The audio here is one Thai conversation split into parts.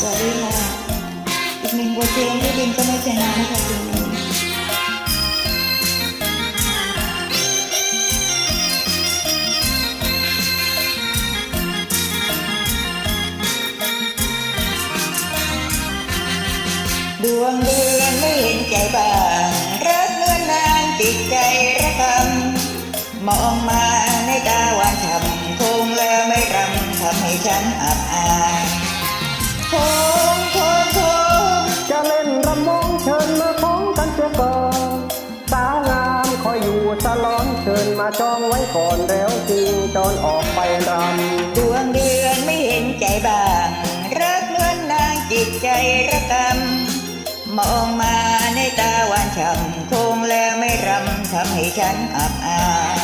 สวัสดีค่ะ อีกหนึ่งบทเพลงที่บินก็ไม่ชนะนะคะเพลงนี้ดวงเดือนไม่เห็นใจบ้างรักเนื้อนางจิตใจระกำมองมาในตาหวานฉ่ำคงแล้วไม่รำทำให้ฉันอับอาย มาจองไว้ก่อนแล้วจริงจอนออกไปรดวงเดือนไม่เห็นใจบ้างรักเนื้อนางจิตใจระกำมองมาในตาหวานฉ่ำคงแล้วไม่รำทำให้ฉันอับอาย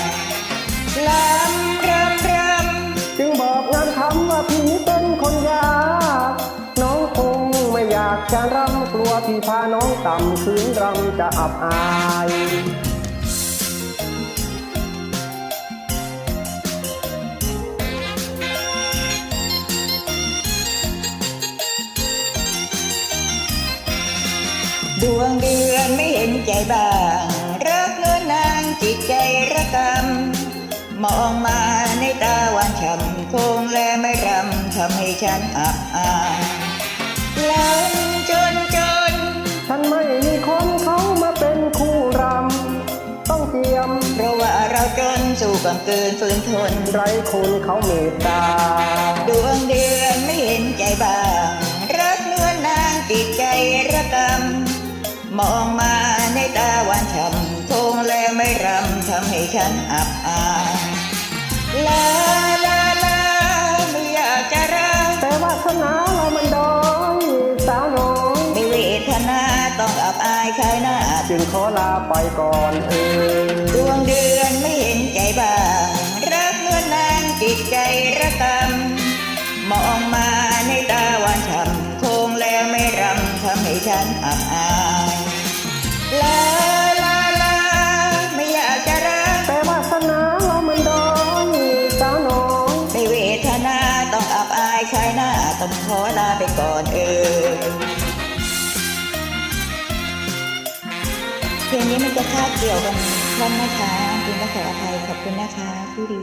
ลำรำรำำจึงบอกงานทำว่าพี่เป็นคนยากน้องคงไม่อยากจะรำกลัวพี่พาน้องต่ำคืนรำจะอับอาย ดวงเดือนไม่เห็นใจบ้าง รักเนื้อนางจิตใจระกำมองมาในตาหวานฉ่ำคงและไม่รำทำให้ฉันอับอายลำจนจน ฉันไม่มีคนเขามาเป็นคู่รำต้องเตรียม เพราะว่าเราจนสู่ความเกินฝืนทน ไรคุณเขาเมตตา ดวงเดือนไม่เห็นใจบ้าง มองมาในตาหวานฉ่ำคงแล้วไม่รำทำให้ฉันอับอายลาลาลาไม่อยากจะรักแต่วาสนาเรามันดอยสาวน้อยไม่เวทนาต้องอับอายใครหน้าจึงขอลาไปก่อนเออดวงเดือนไม่เห็นใจบ้าง รักเนื้อนางจิตใจระกำมองมาในตาหวานฉ่ำคงแล้วไม่รำทำให้ฉันอับอาย ลาลาลาไม่อยากจะรักแต่วาสนาเรามันดอยสาวน้อยไม่เวทนาต้องอับอายใครหน้าต้องขอลาไปก่อนเออเพลงนี้มันจะคาบเกี่ยวกันท่านนะคะคุณก็ขออภัยขอบคุณนะคะที่ดี